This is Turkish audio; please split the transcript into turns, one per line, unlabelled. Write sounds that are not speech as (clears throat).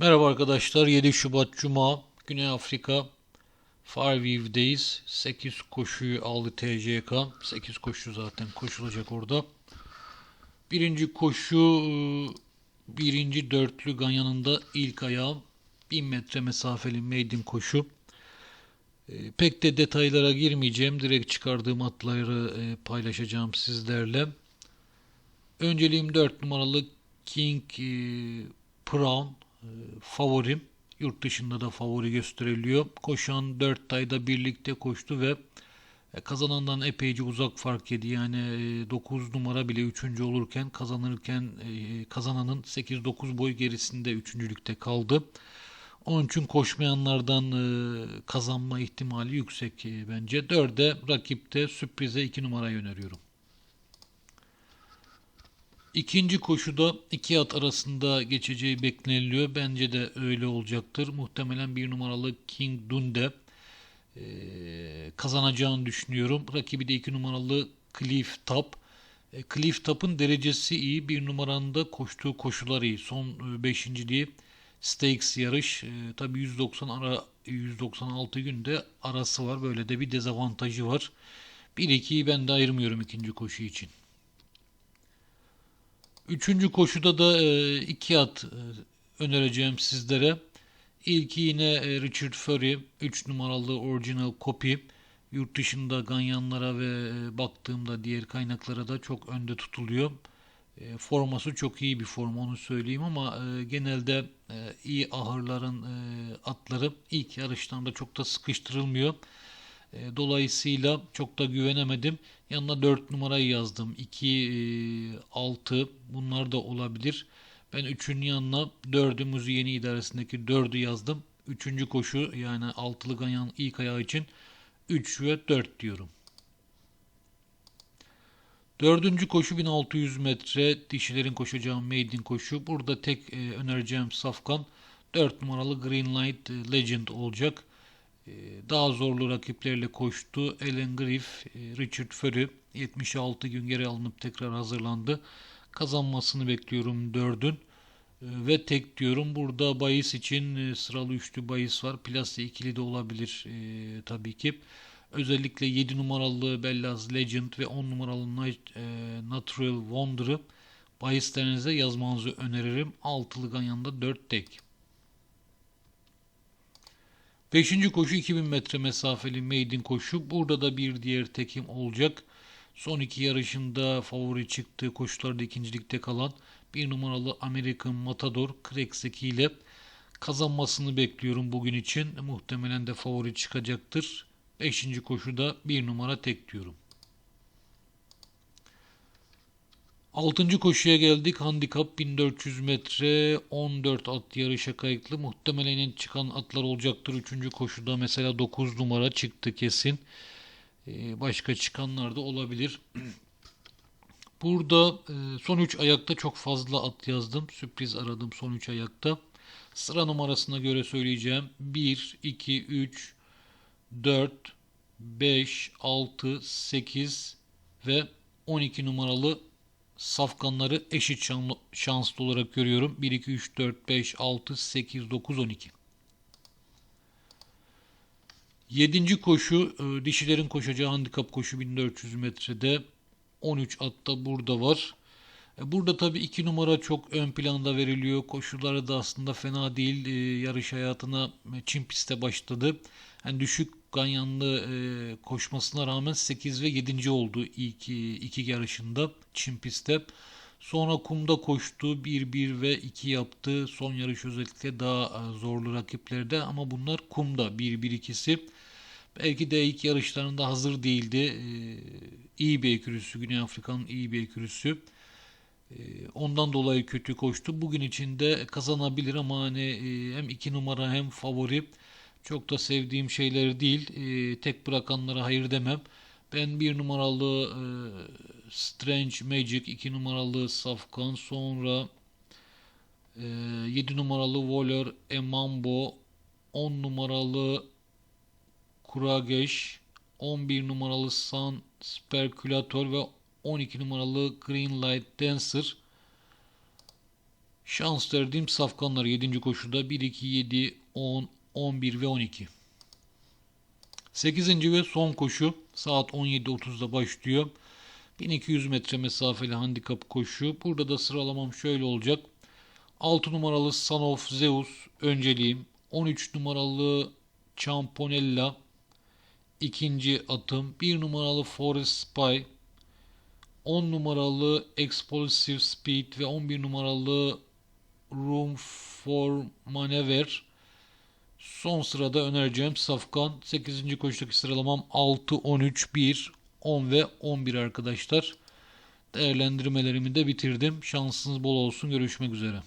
Merhaba arkadaşlar. 7 Şubat Cuma Güney Afrika Farview'deyiz. 8 koşuyu aldı TCK. 8 koşu zaten koşulacak orada. Birinci koşu birinci dörtlü ganyanında ilk ayağım 1000 metre mesafeli maiden koşu. E, Pek de detaylara girmeyeceğim. Direkt çıkardığım atları e, paylaşacağım sizlerle. Önceliğim 4 numaralı King Brown e, favorim. Yurt dışında da favori gösteriliyor. Koşan 4 tayda birlikte koştu ve e, kazanandan epeyce uzak fark yedi. Yani 9 numara bile 3. olurken kazanırken e, kazananın 8-9 boy gerisinde 3.lükte kaldı. Onun için koşmayanlardan e, kazanma ihtimali yüksek e, bence. 4'e rakipte sürprize 2 numarayı öneriyorum. İkinci koşuda iki at arasında geçeceği bekleniliyor. Bence de öyle olacaktır. Muhtemelen bir numaralı King Dunde e, kazanacağını düşünüyorum. Rakibi de iki numaralı Cliff Top. E, Cliff Top'un derecesi iyi. Bir numaranda koştuğu koşular iyi. Son e, beşinciliği Stakes yarış. E, tabii 190 ara 196 günde arası var. Böyle de bir dezavantajı var. 1-2'yi ben de ayırmıyorum ikinci koşu için. Üçüncü koşuda da e, iki at e, önereceğim sizlere. İlki yine e, Richard Furry 3 numaralı original copy. Yurt dışında ganyanlara ve baktığımda diğer kaynaklara da çok önde tutuluyor. Forması çok iyi bir form onu söyleyeyim ama genelde iyi ahırların atları ilk yarışlarında çok da sıkıştırılmıyor. E, dolayısıyla çok da güvenemedim. Yanına 4 numarayı yazdım. 2, 6 bunlar da olabilir. Ben 3'ün yanına 4'ü Muzi Yeni idaresindeki 4'ü yazdım. 3. koşu yani altılı ganyan ilk ayağı için 3 ve 4 diyorum. Dördüncü koşu 1600 metre dişilerin koşacağı maiden koşu. Burada tek e, önereceğim safkan 4 numaralı Green Light Legend olacak. Ee, daha zorlu rakiplerle koştu. Ellen Griff, e, Richard Furry 76 gün geri alınıp tekrar hazırlandı. Kazanmasını bekliyorum 4'ün. Ee, ve tek diyorum. Burada bahis için e, sıralı üçlü bahis var. Plase ikili de olabilir e, tabii ki. Özellikle 7 numaralı Bellas Legend ve 10 numaralı Natural Wonder'ı bahislerinize yazmanızı öneririm. Altılı ganyanda 4 tek. Beşinci koşu 2000 metre mesafeli maiden koşu. Burada da bir diğer tekim olacak. Son iki yarışında favori çıktığı koşularda ikincilikte kalan bir numaralı American Matador Craig ile kazanmasını bekliyorum bugün için. Muhtemelen de favori çıkacaktır. Beşinci koşuda bir numara tek diyorum. Altıncı koşuya geldik. Handikap 1400 metre 14 at yarışa kayıtlı. Muhtemelen çıkan atlar olacaktır. Üçüncü koşuda mesela 9 numara çıktı kesin. Ee, başka çıkanlar da olabilir. (clears throat) Burada e, son 3 ayakta çok fazla at yazdım. Sürpriz aradım son 3 ayakta. Sıra numarasına göre söyleyeceğim. 1, 2, 3, 4, 5, 6, 8 ve 12 numaralı safkanları eşit şanslı olarak görüyorum. 1, 2, 3, 4, 5, 6, 8, 9, 12. Yedinci koşu e, dişilerin koşacağı handikap koşu 1400 metrede 13 atta burada var. E, burada tabii 2 numara çok ön planda veriliyor. Koşulları da aslında fena değil. E, yarış hayatına Çin pistte başladı. Yani düşük ganyanlı e, koşmasına rağmen 8 ve 7. oldu ilk iki yarışında Çin pistte. Sonra kumda koştu. 1-1 ve 2 yaptı. Son yarış özellikle daha zorlu rakiplerde ama bunlar kumda 1-1-2'si. Belki de ilk yarışlarında hazır değildi. Ee, iyi bir ekürüsü. Güney Afrika'nın iyi bir ekürüsü. Ee, ondan dolayı kötü koştu. Bugün içinde kazanabilir ama hani e, hem iki numara hem favori çok da sevdiğim şeyler değil. E, tek bırakanlara hayır demem. Ben bir numaralı e, Strange Magic, iki numaralı Safkan, sonra e, 7 numaralı Waller Emambo, 10 numaralı Kurageş, 11 numaralı Sun Sperkulator ve 12 numaralı Green Light Dancer Şans verdiğim safkanlar 7. koşuda 1, 2, 7, 10, 11 ve 12. 8. ve son koşu saat 17.30'da başlıyor. 1200 metre mesafeli handikap koşu. Burada da sıralamam şöyle olacak. 6 numaralı Son Zeus önceliğim. 13 numaralı Champonella ikinci atım. 1 numaralı Forest Spy. 10 numaralı Explosive Speed ve 11 numaralı Room for Maneuver. Son sırada önereceğim Safkan. 8. koşudaki sıralamam 6, 13, 1, 10 ve 11 arkadaşlar. Değerlendirmelerimi de bitirdim. Şansınız bol olsun. Görüşmek üzere.